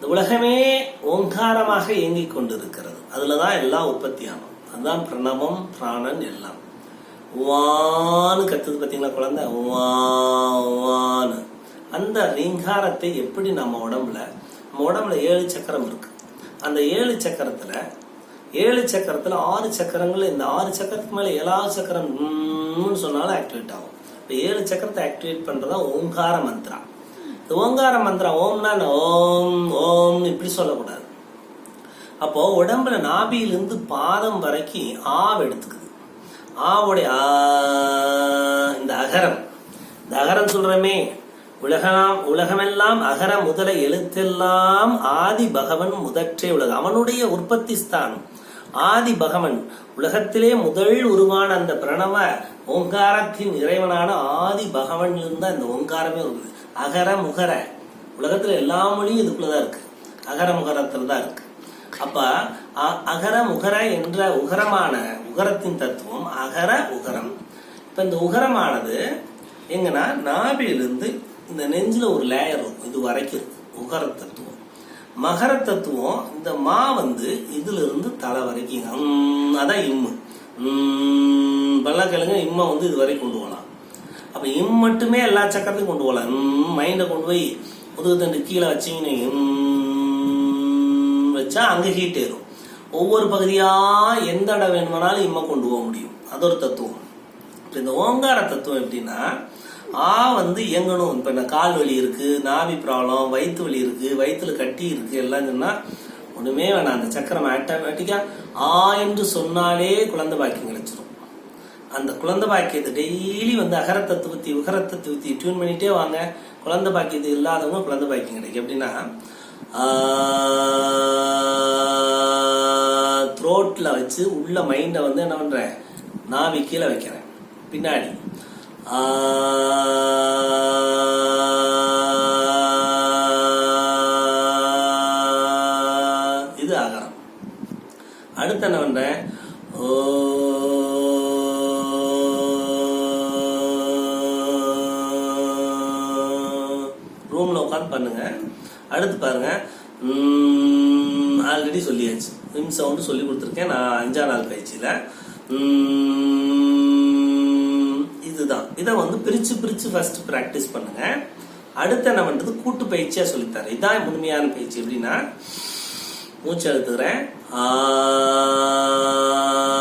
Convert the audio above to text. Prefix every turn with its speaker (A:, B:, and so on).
A: இந்த உலகமே ஓங்காரமாக இயங்கிக் கொண்டிருக்கிறது அதுல தான் எல்லாம் உற்பத்தி ஆகும் அதுதான் பிரணவம் பிராணன் எல்லாம் உவான்னு கத்துது பார்த்தீங்களா குழந்தை உவான்னு அந்த ரீங்காரத்தை எப்படி நம்ம உடம்புல நம்ம உடம்புல ஏழு சக்கரம் இருக்கு அந்த ஏழு சக்கரத்துல ஏழு சக்கரத்துல ஆறு சக்கரங்கள் இந்த ஆறு சக்கரத்துக்கு மேல ஏழாவது சக்கரம் சொன்னாலும் ஆக்டிவேட் ஆகும் இப்போ ஏழு சக்கரத்தை ஆக்டிவேட் பண்றதா ஓங்கார மந்திரா ஓங்கார மந்திரம் ஓம்னா ஓம் ஓம் இப்படி சொல்லக்கூடாது அப்போ உடம்புல நாபியிலிருந்து பாதம் வரைக்கும் ஆவ் எடுத்துக்குது ஆவுடைய ஆ இந்த அகரம் இந்த அகரம் சொல்றமே உலகம் உலகமெல்லாம் அகர முதல எழுத்தெல்லாம் ஆதி பகவன் முதற்றே உலகம் அவனுடைய உற்பத்தி ஸ்தானம் ஆதி பகவன் உலகத்திலே முதல் உருவான அந்த பிரணவ ஓங்காரத்தின் இறைவனான ஆதி பகவன் தான் இந்த ஓங்காரமே வருது அகர முகர உலகத்துல எல்லா மொழியும் இதுக்குள்ளதான் இருக்கு அகர முகரத்துல தான் இருக்கு அப்ப அகர முகர என்ற உகரமான உகரத்தின் தத்துவம் அகர உகரம் இப்ப இந்த உகரமானது எங்கன்னா நாபிலிருந்து இந்த நெஞ்சில் ஒரு லேயர் இருக்கும் இது வரைக்கும் உகர தத்துவம் மகர தத்துவம் இந்த மா வந்து இதுல இருந்து தலை வரைக்கும் அதான் இம்மு கிழங்கு இம்மா வந்து இது வரைக்கும் கொண்டு போகலாம் அப்போ இம் மட்டுமே எல்லா சக்கரத்தையும் கொண்டு போகலாம் மைண்டை கொண்டு போய் முதுகுத்தண்டு கீழே வச்சிங்கன்னு வச்சா அங்கே ஹீட் ஏறும் ஒவ்வொரு பகுதியாக எந்த இடம் வேணுமானாலும் இம்மை கொண்டு போக முடியும் அது ஒரு தத்துவம் இப்போ இந்த ஓங்கார தத்துவம் எப்படின்னா ஆ வந்து இயங்கணும் இப்போ இந்த கால் வலி இருக்குது நாவி ப்ராப்ளம் வயிற்று வலி இருக்குது வயிற்றுல கட்டி இருக்குது எல்லாம் சொன்னால் ஒன்றுமே வேணாம் அந்த சக்கரம் ஆட்டோமேட்டிக்காக ஆ என்று சொன்னாலே குழந்தை பாக்கியம் கிடைச்சிடும் அந்த குழந்தை பாக்கியத்தை டெய்லி வந்து அகரத்தை தூத்தி உகரத்தை தூத்தி டியூன் பண்ணிட்டே வாங்க குழந்தை பாக்கியத்தை இல்லாதவங்க குழந்தை பாக்கியம் கிடைக்கும் எப்படின்னா த்ரோட்டில் வச்சு உள்ள மைண்டை வந்து என்ன பண்ணுறேன் நாவி கீழே வைக்கிறேன் பின்னாடி இது ஆகாரம் அடுத்து என்ன பண்ணுறேன் ஓ ரூமில் உட்காந்து பண்ணுங்கள் அடுத்து பாருங்கள் ஆல்ரெடி சொல்லியாச்சு விம் சவுண்டு சொல்லி கொடுத்துருக்கேன் நான் அஞ்சா நாள் பயிற்சியில் இதுதான் இதை வந்து பிரித்து பிரித்து ஃபஸ்ட்டு ப்ராக்டிஸ் பண்ணுங்கள் அடுத்து என்ன பண்ணுறது கூட்டு பயிற்சியாக சொல்லித்தரேன் இதான் முழுமையான பயிற்சி எப்படின்னா மூச்சு அழுத்துக்கிறேன்